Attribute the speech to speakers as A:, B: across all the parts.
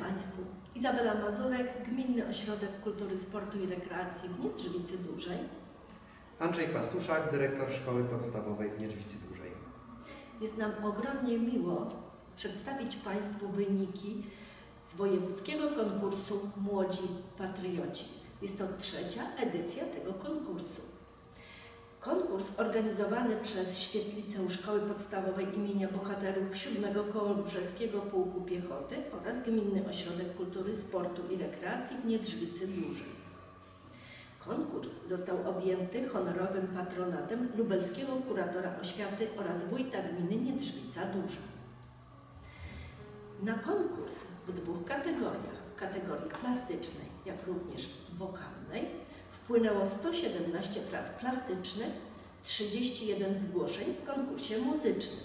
A: Państwu. Izabela Mazurek, Gminny Ośrodek Kultury, Sportu i Rekreacji w Niedrzywicy Dużej.
B: Andrzej Pastuszak, dyrektor Szkoły Podstawowej w Niedźwicy Dużej.
A: Jest nam ogromnie miło przedstawić Państwu wyniki z wojewódzkiego konkursu Młodzi Patrioci. Jest to trzecia edycja tego konkursu. Konkurs organizowany przez Świetlicę Szkoły Podstawowej imienia Bohaterów 7 Kołobrzeskiego Pułku Piechoty oraz Gminny Ośrodek Kultury, Sportu i Rekreacji w Niedrzwicy Dużej. Konkurs został objęty honorowym patronatem lubelskiego kuratora oświaty oraz wójta gminy Niedrzwica Duża. Na konkurs w dwóch kategoriach, kategorii plastycznej, jak również wokalnej, wpłynęło 117 prac plastycznych, 31 zgłoszeń w konkursie muzycznym.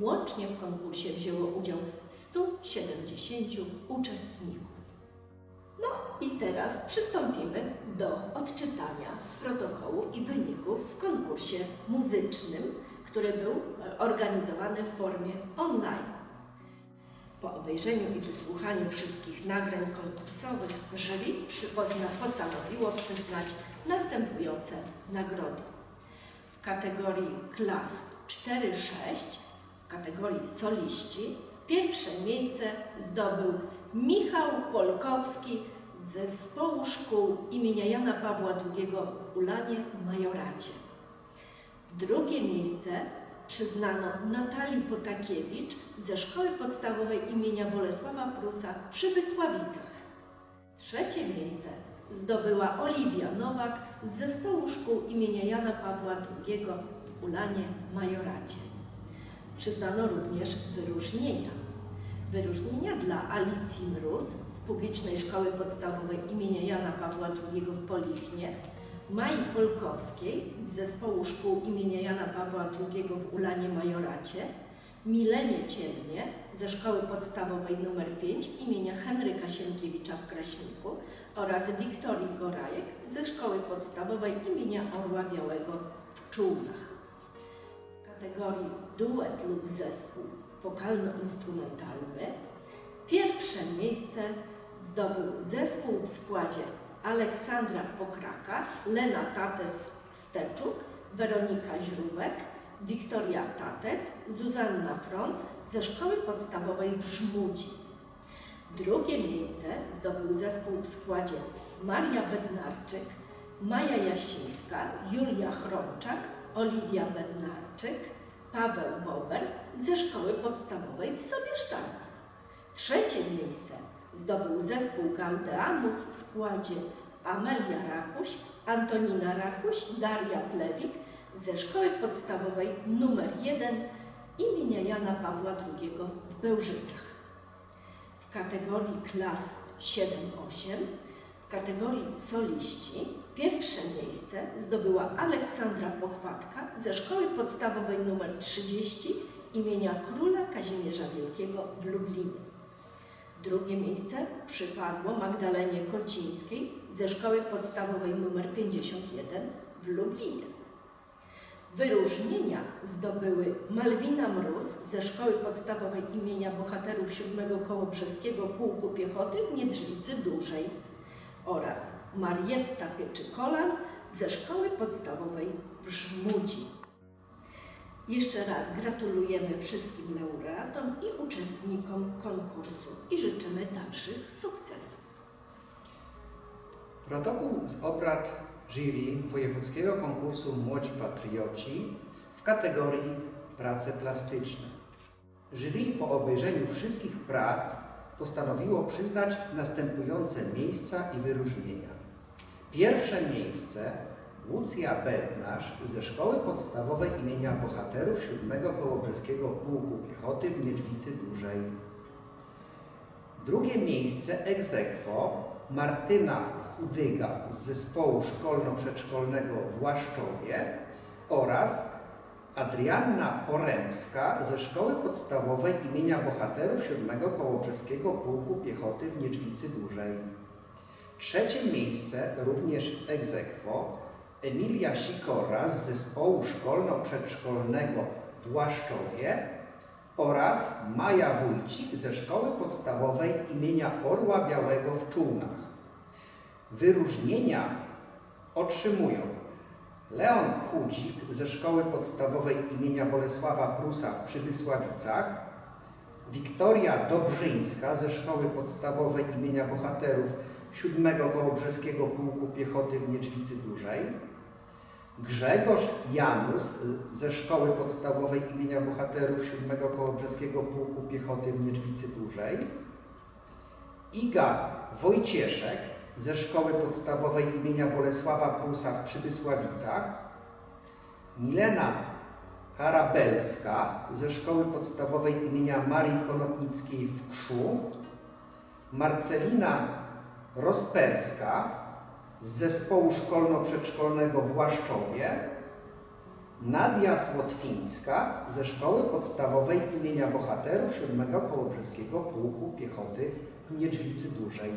A: Łącznie w konkursie wzięło udział 170 uczestników. No i teraz przystąpimy do odczytania protokołu i wyników w konkursie muzycznym, który był e, organizowany w formie online. Po obejrzeniu i wysłuchaniu wszystkich nagrań konkursowych jury postanowiło przyznać następujące nagrody. W kategorii klas 4-6, w kategorii soliści, pierwsze miejsce zdobył Michał Polkowski z zespołu szkół imienia Jana Pawła II w Ulanie Majoracie. Drugie miejsce przyznano Natalii Potakiewicz ze Szkoły Podstawowej imienia Bolesława Prusa w Przybysławicach. Trzecie miejsce zdobyła Oliwia Nowak z zespołu szkół imienia Jana Pawła II w Ulanie Majoracie. Przyznano również wyróżnienia. Wyróżnienia dla Alicji Mróz z Publicznej Szkoły Podstawowej imienia Jana Pawła II w Polichnie, Mai Polkowskiej z Zespołu Szkół imienia Jana Pawła II w Ulanie Majoracie, Milenie Ciemnie ze Szkoły Podstawowej nr 5 imienia Henryka Sienkiewicza w Kraśniku oraz Wiktorii Gorajek ze Szkoły Podstawowej imienia Orła Białego w Czółnach. W kategorii duet lub zespół wokalno-instrumentalny pierwsze miejsce zdobył zespół w składzie Aleksandra Pokraka, Lena Tates-Steczuk, Weronika Źróbek, Wiktoria Tates, Zuzanna Frąc ze Szkoły Podstawowej w Żmudzi. Drugie miejsce zdobył zespół w składzie Maria Bednarczyk, Maja Jasińska, Julia Chromczak, Oliwia Bednarczyk, Paweł Bober ze Szkoły Podstawowej w Sobieszczanach. Trzecie miejsce zdobył zespół Gaudeamus w składzie Amelia Rakuś, Antonina Rakuś, Daria Plewik ze Szkoły Podstawowej nr 1 imienia Jana Pawła II w Bełżycach. W kategorii klas 7-8, w kategorii soliści pierwsze miejsce zdobyła Aleksandra Pochwatka ze Szkoły Podstawowej nr 30 imienia Króla Kazimierza Wielkiego w Lublinie. Drugie miejsce przypadło Magdalenie Kocińskiej ze Szkoły Podstawowej nr 51 w Lublinie. Wyróżnienia zdobyły Malwina Mróz ze Szkoły Podstawowej imienia Bohaterów 7 Kołobrzeskiego Pułku Piechoty w Niedrzwicy Dużej oraz Marietta Pieczykolan ze Szkoły Podstawowej w Żmudzi. Jeszcze raz gratulujemy wszystkim laureatom i uczestnikom konkursu i życzymy dalszych sukcesów.
B: Protokół z obrad jury wojewódzkiego konkursu Młodzi Patrioci w kategorii prace plastyczne. Jury po obejrzeniu wszystkich prac postanowiło przyznać następujące miejsca i wyróżnienia. Pierwsze miejsce Łucja Bednarz ze Szkoły Podstawowej imienia Bohaterów 7 Kołobrzeskiego Pułku Piechoty w Niedźwicy Dużej. Drugie miejsce ex aequo Martyna Chudyga z Zespołu Szkolno-Przedszkolnego w Łaszczowie oraz Adrianna Poremska ze Szkoły Podstawowej imienia Bohaterów 7 Kołobrzeskiego Pułku Piechoty w Niedźwicy Dużej. Trzecie miejsce, również ex aequo, Emilia Sikora z Zespołu Szkolno-Przedszkolnego w Łaszczowie oraz Maja Wójcik ze Szkoły Podstawowej imienia Orła Białego w Czółnach. Wyróżnienia otrzymują Leon Chudzik ze Szkoły Podstawowej imienia Bolesława Prusa w Przybysławicach, Wiktoria Dobrzyńska ze Szkoły Podstawowej imienia Bohaterów 7 Kołobrzeskiego Pułku Piechoty w Niedźwicy Dużej, Grzegorz Janus y, ze Szkoły Podstawowej imienia Bohaterów 7 Kołobrzeskiego Pułku Piechoty w Niedźwicy Dużej, Iga Wojcieszek ze Szkoły Podstawowej imienia Bolesława Prusa w Przybysławicach, Milena Karabelska ze Szkoły Podstawowej imienia Marii Konopnickiej w Kszu, Marcelina Rosperska z Zespołu Szkolno-Przedszkolnego w Łaszczowie, Nadia Słotwińska ze Szkoły Podstawowej imienia Bohaterów 7 Kołobrzeskiego Pułku Piechoty w Niedźwicy Dużej.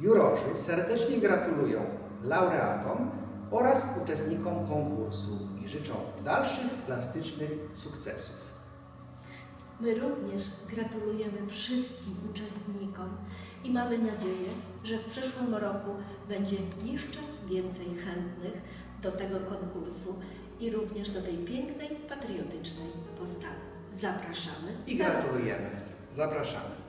B: Jurorzy serdecznie gratulują laureatom oraz uczestnikom konkursu i życzą dalszych plastycznych sukcesów.
A: My również gratulujemy wszystkim uczestnikom i mamy nadzieję, że w przyszłym roku będzie jeszcze więcej chętnych do tego konkursu i również do tej pięknej, patriotycznej postawy. Zapraszamy.
B: I gratulujemy. Zapraszamy.